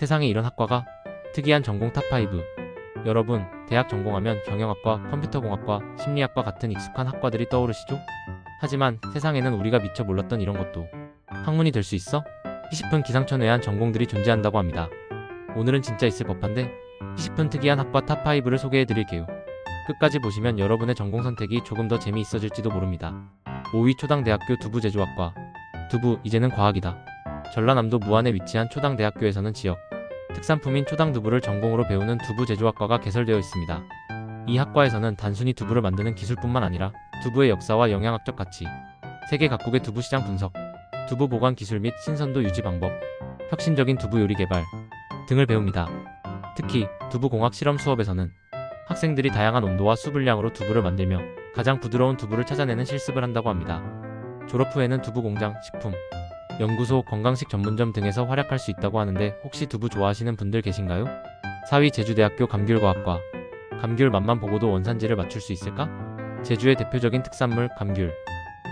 세상에 이런 학과가 특이한 전공 탑5 여러분 대학 전공하면 경영학과, 컴퓨터공학과, 심리학과 같은 익숙한 학과들이 떠오르시죠? 하지만 세상에는 우리가 미처 몰랐던 이런 것도 학문이 될 수 있어? 희식분 기상천외한 전공들이 존재한다고 합니다. 오늘은 진짜 있을 법한데 희식분 특이한 학과 탑5를 소개해드릴게요. 끝까지 보시면 여러분의 전공 선택이 조금 더 재미있어질지도 모릅니다. 5위 초당대학교 두부제조학과 두부 이제는 과학이다. 전라남도 무안에 위치한 초당대학교에서는 지역 특산품인 초당 두부를 전공으로 배우는 두부 제조학과가 개설되어 있습니다. 이 학과에서는 단순히 두부를 만드는 기술뿐만 아니라 두부의 역사와 영양학적 가치, 세계 각국의 두부 시장 분석, 두부 보관 기술 및 신선도 유지 방법, 혁신적인 두부 요리 개발 등을 배웁니다. 특히 두부 공학 실험 수업에서는 학생들이 다양한 온도와 수분량으로 두부를 만들며 가장 부드러운 두부를 찾아내는 실습을 한다고 합니다. 졸업 후에는 두부 공장, 식품, 연구소, 건강식 전문점 등에서 활약할 수 있다고 하는데 혹시 두부 좋아하시는 분들 계신가요? 4위 제주대학교 감귤과학과 감귤 맛만 보고도 원산지를 맞출 수 있을까? 제주의 대표적인 특산물 감귤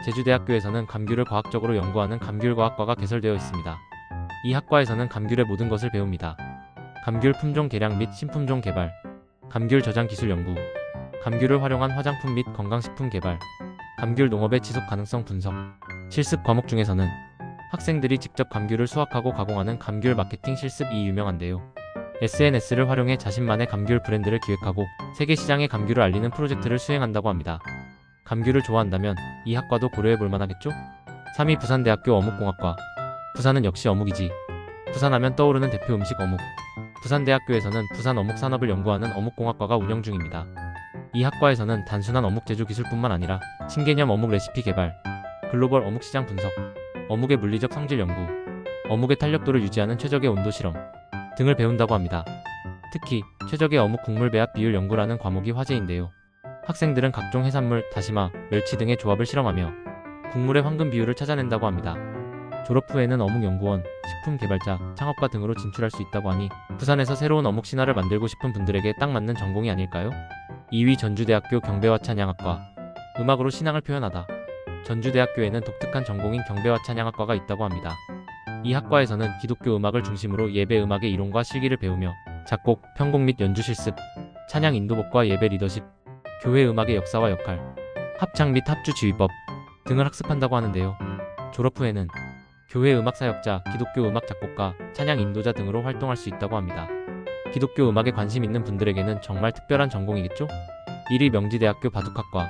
제주대학교에서는 감귤을 과학적으로 연구하는 감귤과학과가 개설되어 있습니다. 이 학과에서는 감귤의 모든 것을 배웁니다. 감귤 품종 개량 및 신품종 개발, 감귤 저장 기술 연구, 감귤을 활용한 화장품 및 건강식품 개발, 감귤 농업의 지속 가능성 분석, 실습 과목 중에서는 학생들이 직접 감귤을 수확하고 가공하는 감귤 마케팅 실습이 유명한데요. SNS를 활용해 자신만의 감귤 브랜드를 기획하고 세계 시장에 감귤을 알리는 프로젝트를 수행한다고 합니다. 감귤을 좋아한다면 이 학과도 고려해 볼 만하겠죠? 3위 부산대학교 어묵공학과 부산은 역시 어묵이지. 부산하면 떠오르는 대표 음식 어묵. 부산대학교에서는 부산 어묵 산업을 연구하는 어묵공학과가 운영 중입니다. 이 학과에서는 단순한 어묵 제조 기술뿐만 아니라 신개념 어묵 레시피 개발, 글로벌 어묵 시장 분석, 어묵의 물리적 성질 연구, 어묵의 탄력도를 유지하는 최적의 온도 실험 등을 배운다고 합니다. 특히 최적의 어묵 국물 배합 비율 연구라는 과목이 화제인데요. 학생들은 각종 해산물, 다시마, 멸치 등의 조합을 실험하며 국물의 황금 비율을 찾아낸다고 합니다. 졸업 후에는 어묵연구원, 식품 개발자, 창업가 등으로 진출할 수 있다고 하니 부산에서 새로운 어묵 신화를 만들고 싶은 분들에게 딱 맞는 전공이 아닐까요? 2위 전주대학교 경배와 찬양학과 음악으로 신앙을 표현하다. 전주대학교에는 독특한 전공인 경배와 찬양학과가 있다고 합니다. 이 학과에서는 기독교 음악을 중심으로 예배 음악의 이론과 실기를 배우며 작곡, 편곡 및 연주 실습, 찬양 인도법과 예배 리더십, 교회 음악의 역사와 역할, 합창 및 합주 지휘법 등을 학습한다고 하는데요. 졸업 후에는 교회 음악 사역자, 기독교 음악 작곡가, 찬양 인도자 등으로 활동할 수 있다고 합니다. 기독교 음악에 관심 있는 분들에게는 정말 특별한 전공이겠죠? 1위 명지대학교 바둑학과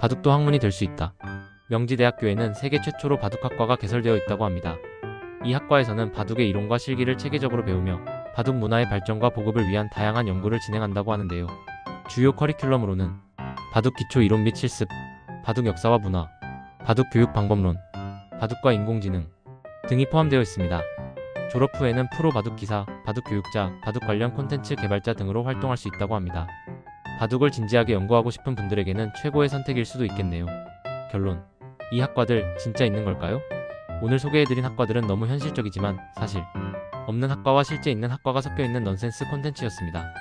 바둑도 학문이 될 수 있다. 명지대학교에는 세계 최초로 바둑학과가 개설되어 있다고 합니다. 이 학과에서는 바둑의 이론과 실기를 체계적으로 배우며 바둑 문화의 발전과 보급을 위한 다양한 연구를 진행한다고 하는데요. 주요 커리큘럼으로는 바둑 기초 이론 및 실습, 바둑 역사와 문화, 바둑 교육 방법론, 바둑과 인공지능 등이 포함되어 있습니다. 졸업 후에는 프로 바둑 기사, 바둑 교육자, 바둑 관련 콘텐츠 개발자 등으로 활동할 수 있다고 합니다. 바둑을 진지하게 연구하고 싶은 분들에게는 최고의 선택일 수도 있겠네요. 결론. 이 학과들 진짜 있는 걸까요? 오늘 소개해드린 학과들은 너무 현실적이지만 사실 없는 학과와 실제 있는 학과가 섞여 있는 넌센스 콘텐츠였습니다.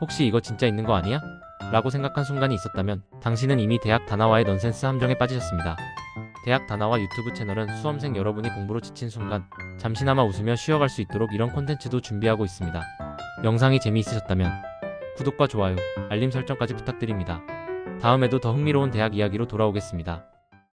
혹시 이거 진짜 있는 거 아니야? 라고 생각한 순간이 있었다면 당신은 이미 대학 다나와의 넌센스 함정에 빠지셨습니다. 대학 다나와 유튜브 채널은 수험생 여러분이 공부로 지친 순간 잠시나마 웃으며 쉬어갈 수 있도록 이런 콘텐츠도 준비하고 있습니다. 영상이 재미있으셨다면 구독과 좋아요, 알림 설정까지 부탁드립니다. 다음에도 더 흥미로운 대학 이야기로 돌아오겠습니다.